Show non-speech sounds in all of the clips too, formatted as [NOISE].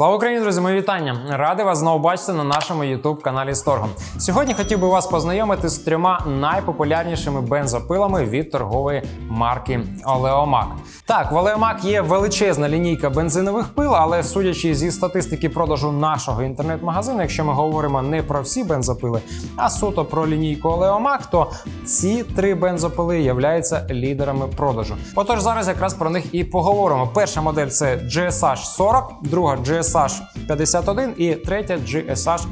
Слава Україні, друзі! Мої вітання! Радий вас знову бачити на нашому youtube каналі Сторгом. Сьогодні хотів би вас познайомити з трьома найпопулярнішими бензопилами від торгової марки Oleomac. Так, в Oleomac є величезна лінійка бензинових пил, але судячи зі статистики продажу нашого інтернет-магазину, якщо ми говоримо не про всі бензопили, а суто про лінійку Oleomac, то ці три бензопили являються лідерами продажу. Отож, зараз якраз про них і поговоримо. Перша модель це GSH 40, друга GSH 51 і третя GSH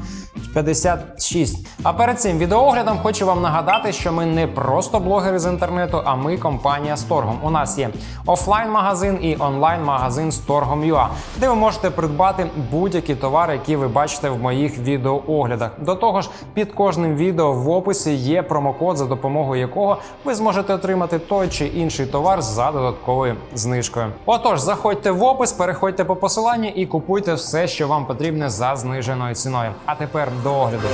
56. А перед цим відеооглядом хочу вам нагадати, що ми не просто блогери з інтернету, а ми компанія Сторгом. У нас є офлайн-магазин і онлайн-магазин Storgom.ua, де ви можете придбати будь-які товари, які ви бачите в моїх відеооглядах. До того ж, під кожним відео в описі є промокод, за допомогою якого ви зможете отримати той чи інший товар за додатковою знижкою. Отож, заходьте в опис, переходьте по посиланню і купуйте все, що вам потрібне за зниженою ціною. А тепер до огляду.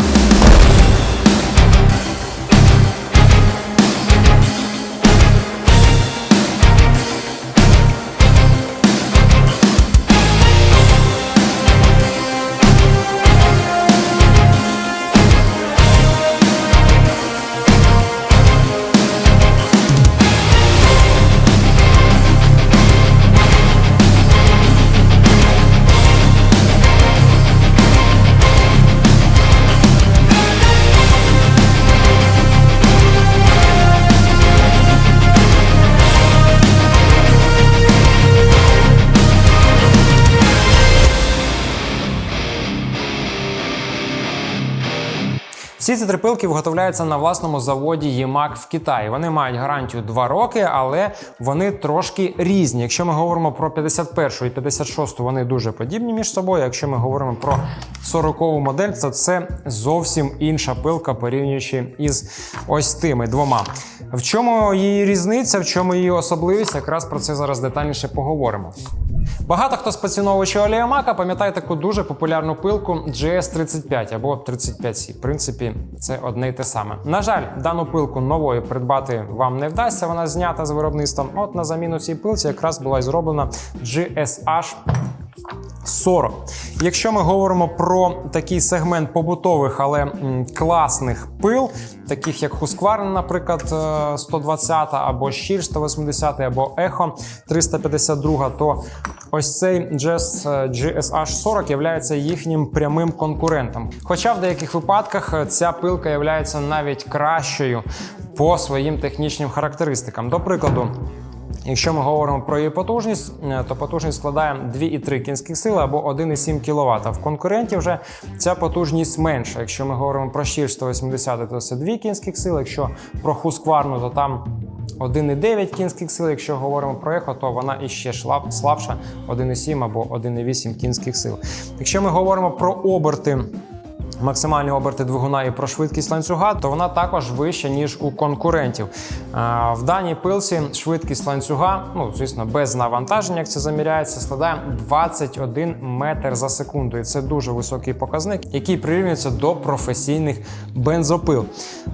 Всі ці трипилки виготовляються на власному заводі ЄМАК в Китаї. Вони мають гарантію 2 роки, але вони трошки різні. Якщо ми говоримо про 51 і 56, вони дуже подібні між собою. Якщо ми говоримо про 40 модель, то це зовсім інша пилка, порівнюючи із ось тими двома. В чому її різниця, в чому її особливість? Якраз про це зараз детальніше поговоримо. Багато хто з поціновувачів оліомака пам'ятає таку дуже популярну пилку GS35 або 35C. В принципі, це одне й те саме. На жаль, дану пилку новою придбати вам не вдасться. Вона знята з виробництвом. От на заміну цій пилці якраз була зроблена GSH 40. Якщо ми говоримо про такий сегмент побутових, але класних пил, таких як Husqvarna, наприклад, е, 120 або Щір 180 або Echo 352, то ось цей GS, е, GSH 40 є їхнім прямим конкурентом. Хоча в деяких випадках е, ця пилка є навіть кращою по своїм технічним характеристикам. До прикладу. Якщо ми говоримо про її потужність, е, то потужність складає 2,3 кінських сили або 1,7 кВт. В конкуренті вже ця потужність менша. Якщо ми говоримо про щір 180, то це 2 кінських сили. Якщо про Husqvarna, то там 1,9 кінських сил. Якщо говоримо про ехо, то вона іще слабша 1,7 або 1,8 кінських сил. Якщо ми говоримо про оберти. Максимальні оберти двигуна і про швидкість ланцюга, то вона також вища, ніж у конкурентів. В даній пилці швидкість ланцюга, ну звісно, без навантаження, як це заміряється, складає 21 метр за секунду. І це дуже високий показник, який прирівнюється до професійних бензопил.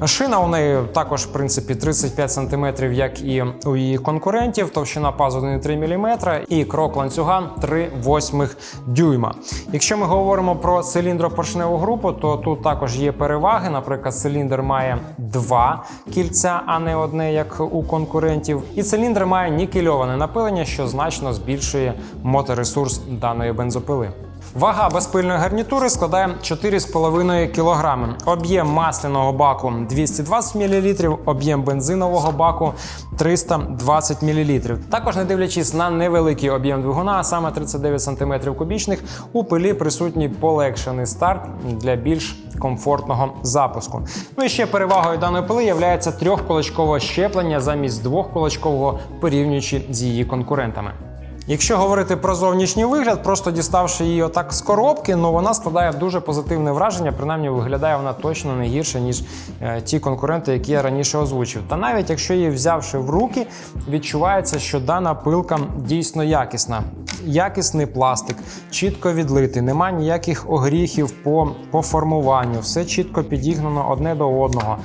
Шина у неї також, в принципі, 35 см, як і у її конкурентів, товщина пазу 1,3 мм і крок ланцюга 3,8 дюйма. Якщо ми говоримо про циліндропоршневу групу, то тут також є переваги. Наприклад, циліндр має два кільця, а не одне, як у конкурентів. І циліндр має нікельоване напилення, що значно збільшує моторесурс даної бензопили. Вага безпильної гарнітури складає 4,5 кг. Об'єм масляного баку 220 мл, об'єм бензинового баку 320 мл. Також, не дивлячись на невеликий об'єм двигуна, а саме 39 см кубічних, у пилі присутній полегшений старт для більш комфортного запуску. Ну і ще перевагою даної пили є трьохкулачкове щеплення замість двохкулачкового, порівнюючи з її конкурентами. Якщо говорити про зовнішній вигляд, просто діставши її отак з коробки, ну вона складає дуже позитивне враження. Принаймні виглядає вона точно не гірше, ніж е, ті конкуренти, які я раніше озвучив. Та навіть якщо її взявши в руки, відчувається, що дана пилка дійсно якісна. Якісний пластик, чітко відлитий, нема ніяких огріхів по, по формуванню, все чітко підігнано одне до одного.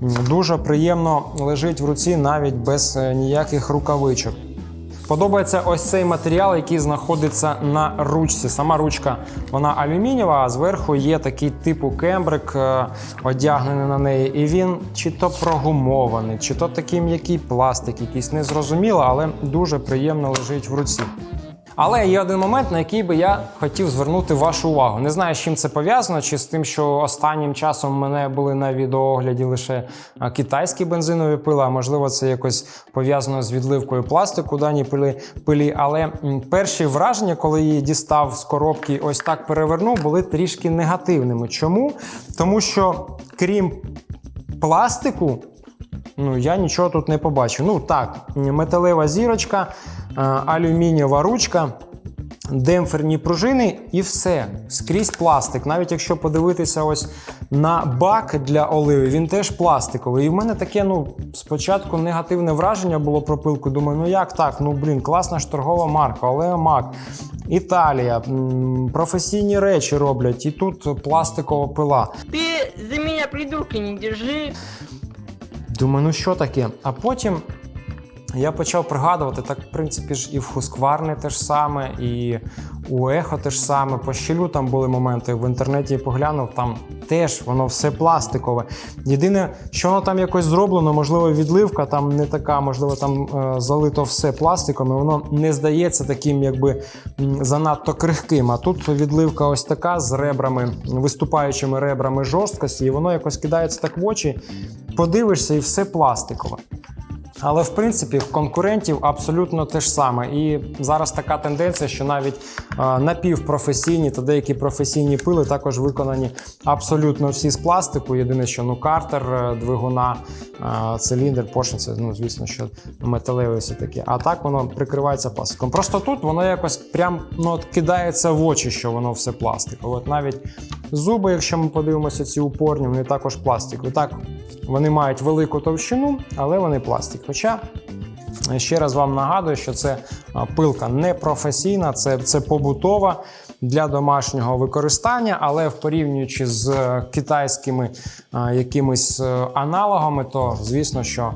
Дуже приємно лежить в руці навіть без е, ніяких рукавичок. Подобається ось цей матеріал, який знаходиться на ручці. Сама ручка вона алюмінієва, а зверху є такий типу кембрик, е, одягнений на неї. І він чи то прогумований, чи то такий м'який пластик, якийсь незрозуміло, але дуже приємно лежить в руці. Але є один момент, на який би я хотів звернути вашу увагу. Не знаю, з чим це пов'язано, чи з тим, що останнім часом мене були на відеоогляді лише китайські бензинові пили, а можливо, це якось пов'язано з відливкою пластику дані пили, пилі. Але перші враження, коли її дістав з коробки, ось так перевернув, були трішки негативними. Чому? Тому що крім пластику. Ну, я нічого тут не побачу. Ну так, металева зірочка, е, алюмінієва ручка, демпферні пружини і все. Скрізь пластик. Навіть якщо подивитися ось на бак для оливи, він теж пластиковий. І в мене таке, ну, спочатку негативне враження було про пилку. Думаю, ну як так? Ну блін, класна ж торгова марка, Олеомак. Італія, професійні речі роблять, і тут пластикова пила. Ты за меня придурки не держи. Думаю, ну що таке? А потім я почав пригадувати, так, в принципі, ж і в Хускварне те ж саме, і у Ехо те ж саме. По щелю там були моменти. В інтернеті поглянув, там теж воно все пластикове. Єдине, що воно там якось зроблено, можливо, відливка там не така, можливо, там е, залито все пластиком, і воно не здається таким, якби занадто крихким. А тут відливка ось така з ребрами, виступаючими ребрами жорсткості, і воно якось кидається так в очі. Подивишся, і все пластикове. Але в принципі в конкурентів абсолютно те ж саме. І зараз така тенденція, що навіть е, напівпрофесійні та деякі професійні пили також виконані абсолютно всі з пластику. Єдине, що ну картер е, двигуна, е, циліндр, поршень, це ну звісно, що металеві всі такі. А так воно прикривається пластиком. Просто тут воно якось прям ну, от кидається в очі, що воно все пластикове. От навіть зуби, якщо ми подивимося, ці упорні, вони також пластикові. Так, вони мають велику товщину, але вони пластик. Хоча е, ще раз вам нагадую, що це пилка не професійна, це, це побутова для домашнього використання, але в порівнюючи з е, китайськими якимись е, аналогами, то звісно, що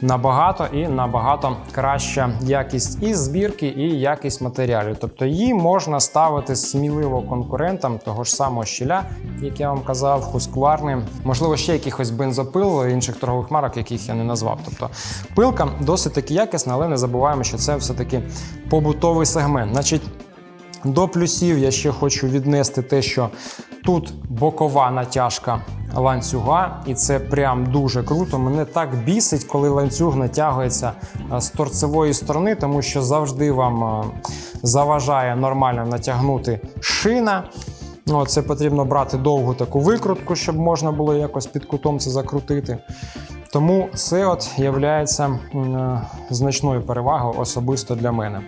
набагато і набагато краща якість і збірки, і якість матеріалів. Тобто її можна ставити сміливо конкурентам того ж самого щіля, як я вам казав, хускварни, можливо, ще якихось бензопил інших торгових марок, яких я не назвав. Тобто пилка досить таки якісна, але не забуваємо, що це все-таки побутовий сегмент. Значить, до плюсів я ще хочу віднести те, що тут бокова натяжка ланцюга, і це прям дуже круто. Мене так бісить, коли ланцюг натягується е, з торцевої сторони, тому що завжди вам е, заважає нормально натягнути шина. Ну, це потрібно брати довгу таку викрутку, щоб можна було якось під кутом це закрутити. Тому це от є значною перевагою особисто для мене.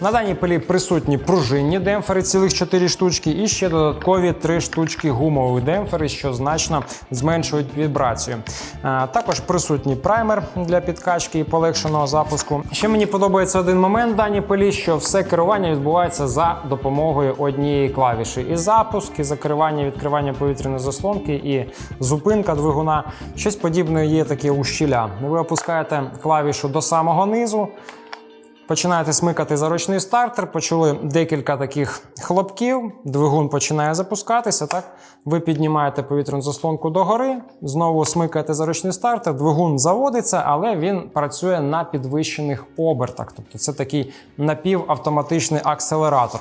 На даній пилі присутні пружинні демпфери, цілих 4 штучки, і ще додаткові 3 штучки гумових демпфери, що значно зменшують вібрацію. Також присутній праймер для підкачки і полегшеного запуску. Ще мені подобається один момент в даній пилі, що все керування відбувається за допомогою однієї клавіші. І запуск, і закривання, відкривання повітряної заслонки, і зупинка двигуна. Щось подібне є таке у щіля. Ви опускаєте клавішу до самого низу. Починаєте смикати за ручний стартер, почули декілька таких хлопків, двигун починає запускатися. Так? Ви піднімаєте повітряну заслонку догори, знову смикаєте за ручний стартер, двигун заводиться, але він працює на підвищених обертах. Тобто це такий напівавтоматичний акселератор.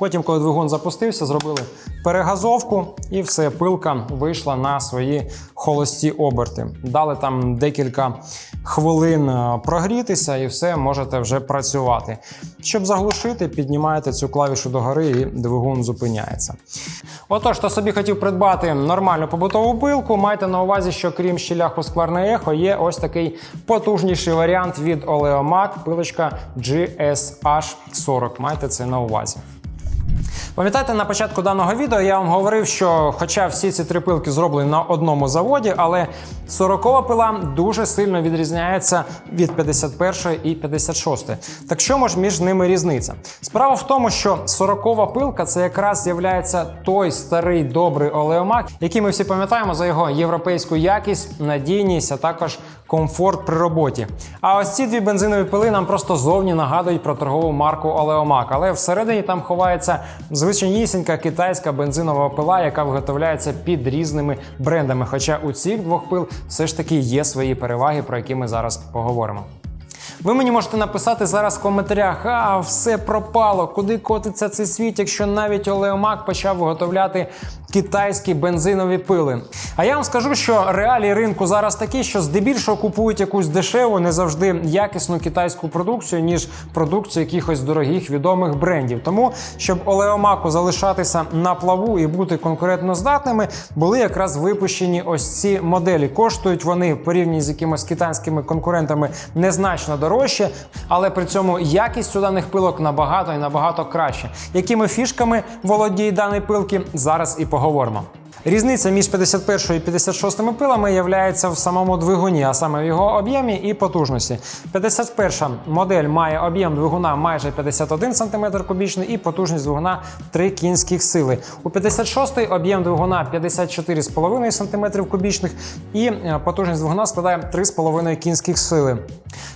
Потім, коли двигун запустився, зробили перегазовку, і все, пилка вийшла на свої холості оберти. Дали там декілька хвилин е, прогрітися, і все, можете вже працювати. Щоб заглушити, піднімаєте цю клавішу догори, і двигун зупиняється. Отож, хто собі хотів придбати нормальну побутову пилку, майте на увазі, що крім щіля Husqvarna Echo, є ось такий потужніший варіант від Oleomac, пилочка GSH40. Майте це на увазі. Пам'ятаєте, на початку даного відео я вам говорив, що хоча всі ці три пилки зроблені на одному заводі, але 40-ва пила дуже сильно відрізняється від 51 і 56. Так що ж між ними різниця? Справа в тому, що 40-ва пилка це якраз з'являється той старий добрий олеомак, який ми всі пам'ятаємо за його європейську якість, надійність, а також комфорт при роботі. А ось ці дві бензинові пили нам просто зовні нагадують про торгову марку Олеомак, але всередині там ховається звичайнісінька китайська бензинова пила, яка виготовляється під різними брендами. Хоча у цих двох пил все ж таки є свої переваги, про які ми зараз поговоримо. Ви мені можете написати зараз в коментарях, а все пропало, куди котиться цей світ, якщо навіть Олеомак почав виготовляти китайські бензинові пили. А я вам скажу, що реалії ринку зараз такі, що здебільшого купують якусь дешеву, не завжди якісну китайську продукцію, ніж продукцію якихось дорогих відомих брендів. Тому, щоб Олеомаку залишатися на плаву і бути конкурентно здатними, були якраз випущені ось ці моделі. Коштують вони в порівнянні з якимись китайськими конкурентами незначно дорожче, але при цьому якість у даних пилок набагато і набагато краще. Якими фішками володіє дані пилки, зараз і поговоримо поговоримо. Різниця між 51 і 56 пилами являється в самому двигуні, а саме в його об'ємі і потужності. 51 модель має об'єм двигуна майже 51 см кубічний і потужність двигуна 3 кінських сили. У 56 об'єм двигуна 54,5 см кубічних і е, потужність двигуна складає 3,5 кінських сили.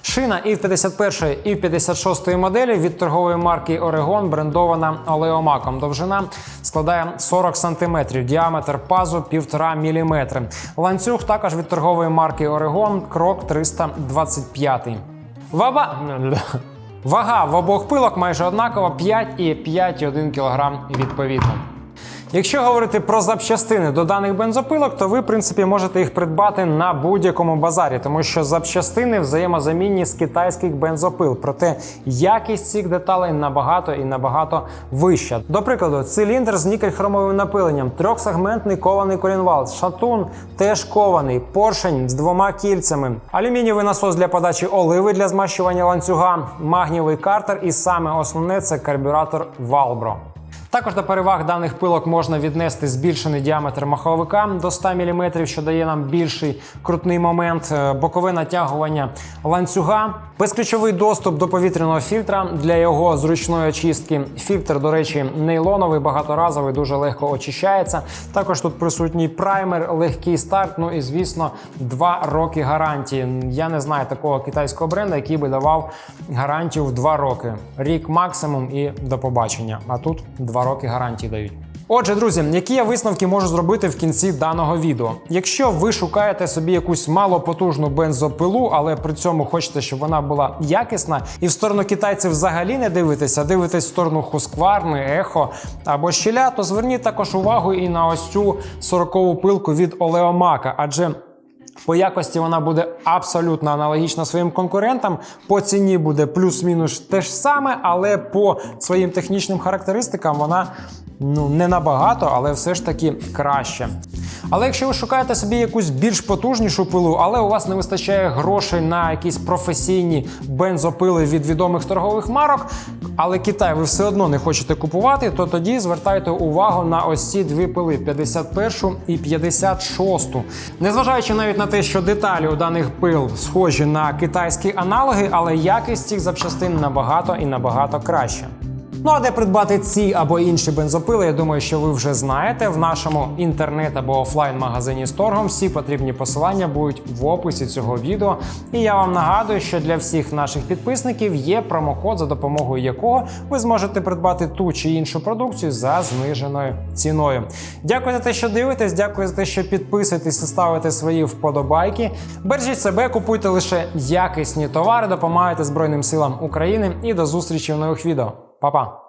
Шина і в 51 і в 56 моделі від торгової марки Oregon брендована Олеомаком. Довжина складає 40 см, діаметр пазу 1,5 мм. Ланцюг також від торгової марки Орегон, крок 325. Ваба... [LAUGHS] Вага в обох пилок майже однакова 5 і 5,1 кг відповідно. Якщо говорити про запчастини до даних бензопилок, то ви, в принципі, можете їх придбати на будь-якому базарі, тому що запчастини взаємозамінні з китайських бензопил. Проте якість цих деталей набагато і набагато вища. До прикладу, циліндр з нікель-хромовим напиленням, трьохсегментний кований колінвал, шатун теж кований, поршень з двома кільцями, алюмінієвий насос для подачі оливи для змащування ланцюга, магнієвий картер, і саме основне це карбюратор Valbro. Також до переваг даних пилок можна віднести збільшений діаметр маховика до 100 мм, що дає нам більший крутний момент, е, бокове натягування ланцюга, безключовий доступ до повітряного фільтра для його зручної очистки. Фільтр, до речі, нейлоновий, багаторазовий, дуже легко очищається. Також тут присутній праймер, легкий старт. Ну і звісно, 2 роки гарантії. Я не знаю такого китайського бренда, який би давав гарантію в 2 роки. Рік максимум і до побачення. А тут 2 роки гарантії дають. Отже, друзі, які я висновки можу зробити в кінці даного відео? Якщо ви шукаєте собі якусь малопотужну бензопилу, але при цьому хочете, щоб вона була якісна, і в сторону китайців взагалі не дивитеся, дивитесь в сторону Husqvarna, Ехо або щеля, то зверніть також увагу і на ось цю 40-ву пилку від Олеомака, адже по якості вона буде абсолютно аналогічна своїм конкурентам. По ціні буде плюс-мінус те ж саме, але по своїм технічним характеристикам вона ну не набагато, але все ж таки краще. Але якщо ви шукаєте собі якусь більш потужнішу пилу, але у вас не вистачає грошей на якісь професійні бензопили від відомих торгових марок, але Китай ви все одно не хочете купувати, то тоді звертайте увагу на ось ці дві пили 51 і 56. Незважаючи навіть на те, що деталі у даних пил схожі на китайські аналоги, але якість цих запчастин набагато і набагато краща. Ну а де придбати ці або інші бензопили, я думаю, що ви вже знаєте. В нашому інтернет або офлайн магазині з торгом всі потрібні посилання будуть в описі цього відео. І я вам нагадую, що для всіх наших підписників є промокод, за допомогою якого ви зможете придбати ту чи іншу продукцію за зниженою ціною. Дякую за те, що дивитесь. Дякую за те, що підписуєтесь і ставите свої вподобайки. Бережіть себе, купуйте лише якісні товари, допомагайте Збройним силам України і до зустрічі в нових відео. 爸爸